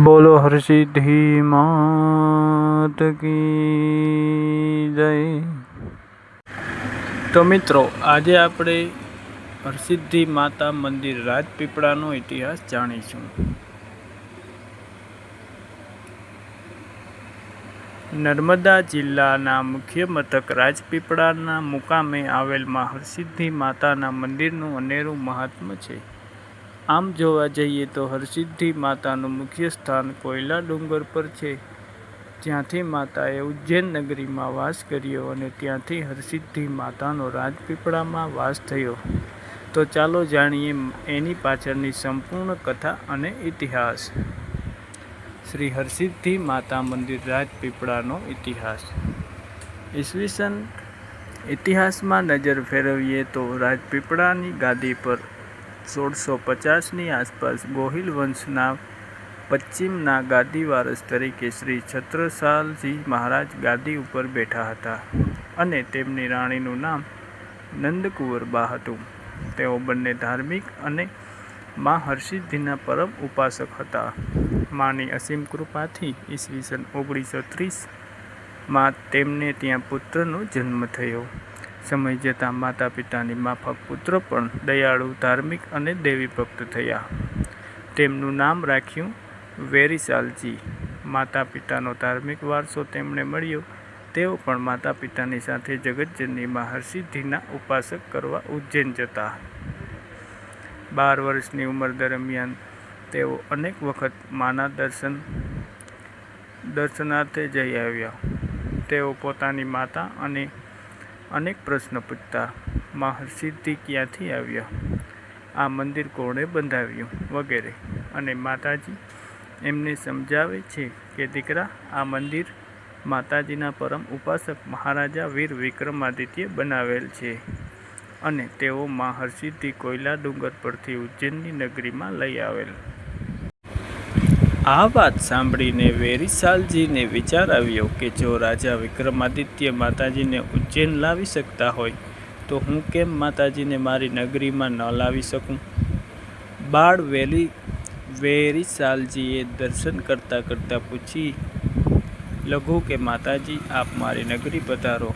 બોલો હરસિદ્ધિ માત કી જય. તો મિત્રો, આજે આપણે હરસિદ્ધિ માતા મંદિર રાજપીપળાનો ઇતિહાસ જાણીશું. નર્મદા જિલ્લાના મુખ્ય મથક રાજપીપળાના મુકામે આવેલ મા હરસિદ્ધિ માતાના મંદિરનું અનેરું મહાત્મ છે. આમ જોવા જઈએ તો હરસિદ્ધિ માતાનું મુખ્ય સ્થાન કોયલા ડુંગર પર છે. જ્યાંથી માતાએ ઉજ્જૈન નગરીમાં વાસ કર્યો અને ત્યાંથી હરસિદ્ધિ માતાનો રાજપીપળામાં વાસ થયો. તો ચાલો જાણીએ એની પાછળની સંપૂર્ણ કથા અને ઇતિહાસ. શ્રી હરસિદ્ધિ માતા મંદિર રાજપીપળાનો ઇતિહાસ. ઈસવીસન ઇતિહાસમાં નજર ફેરવીએ તો રાજપીપળાની ગાદી પર સોળસો પચાસની આસપાસ ગોહિલ વંશના પશ્ચિમના ગાદી વારસ તરીકે શ્રી છત્રસાલજી મહારાજ ગાદી ઉપર બેઠા હતા અને તેમની રાણીનું નામ નંદકુંવરબા હતું. તેઓ બંને ધાર્મિક અને મા હર્ષિદ્ધિના પરમ ઉપાસક હતા. માની અસીમ કૃપાથી ઈસવીસન ઓગણીસો ત્રીસમાં તેમને ત્યાં પુત્રનો જન્મ થયો. સમય જતાં માતા પિતાની માફક પુત્ર પણ દયાળુ, ધાર્મિક અને દેવી ભક્ત થયા. તેમનું નામ રાખ્યું વેરીસાલજી. માતા પિતાનો ધાર્મિક વારસો તેમણે મળ્યો. તેઓ પણ માતા પિતાની સાથે જગતજનની હરસિદ્ધિના ઉપાસક કરવા ઉજ્જૈન જતા. બાર વર્ષની ઉંમર દરમિયાન તેઓ અનેક વખત માના દર્શન, દર્શનાર્થે જઈ આવ્યા. તેઓ પોતાની માતા અને અનેક પ્રશ્ન પૂછતા મહર્ષિદ્ધિ ક્યાંથી આવ્યા? આ મંદિર કોણે બંધાવ્યું વગેરે અને માતાજી એમને સમજાવે છે કે દીકરા, આ મંદિર માતાજીના પરમ ઉપાસક મહારાજા વીર વિક્રમાદિત્ય બનાવેલ છે અને તેઓ માં કોયલા ડુંગર પરથી ઉજ્જૈનની નગરીમાં લઈ આવેલ. આ વાત સાંભળીને વેરીસાલજીને વિચાર આવ્યો કે જો રાજા વિક્રમાદિત્ય માતાજીને ઉજ્જૈન લાવી શકતા હોય, તો હું કેમ માતાજીને મારી નગરીમાં ન લાવી શકું? બાળ વેલી વેરીસાલજીએ દર્શન કરતાં કરતાં પૂછી, લઘુ કે માતાજી, આપ મારી નગરી પધારો,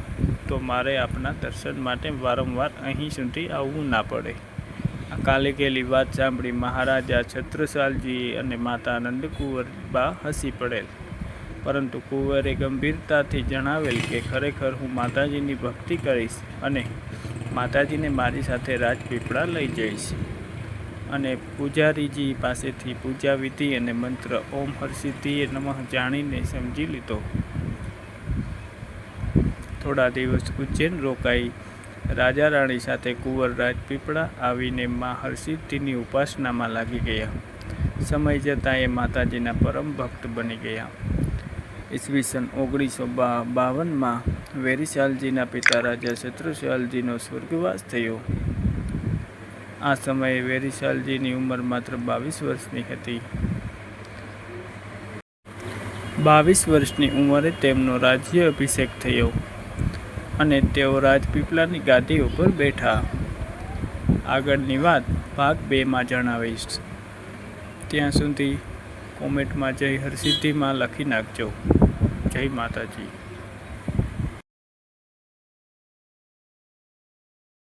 તો મારે આપના દર્શન માટે વારંવાર અહીં સુધી આવવું ના પડે. આ કાલે ગયેલી વાત સાંભળી મહારાજા છત્રસાલજી અને માતા નંદકુંવરબા હસી પડેલ. પરંતુ કુંવરે ગંભીરતાથી જણાવેલ કે ખરેખર હું માતાજીની ભક્તિ કરીશ અને માતાજીને મારી સાથે રાજપીપળા લઈ જઈશ. અને પૂજારીજી પાસેથી પૂજા વિધિ અને મંત્ર ઓમ હરસિદ્ધિએ નમઃ જાણીને સમજી લીધો. થોડા દિવસ ઉજ્જૈન રોકાઈ રાજા રાણી સાથે કુંવર રાજપીપળા આવીને મા હરસિદ્ધિની ઉપાસનામાં લાગી ગયા. સમય જતાં એ માતાજીના પરમ ભક્ત બની ગયા. ઈસવીસન ઓગણીસો બાવનમાં વેરીશાલજીના પિતા રાજા શત્રુશાલજીનો સ્વર્ગવાસ થયો. આ સમયે વેરીશાલજીની ઉંમર માત્ર બાવીસ વર્ષની હતી. બાવીસ વર્ષની ઉંમરે તેમનો રાજ્ય અભિષેક થયો. અને તેઓ રાજપીપળાની ગાદી ઉપર બેઠા. આગળની વાત ભાગ બેમાં જણાવીશ. ત્યાં સુધી કોમેન્ટમાં જય હરસિદ્ધિમાં લખી નાખજો. જય માતાજી.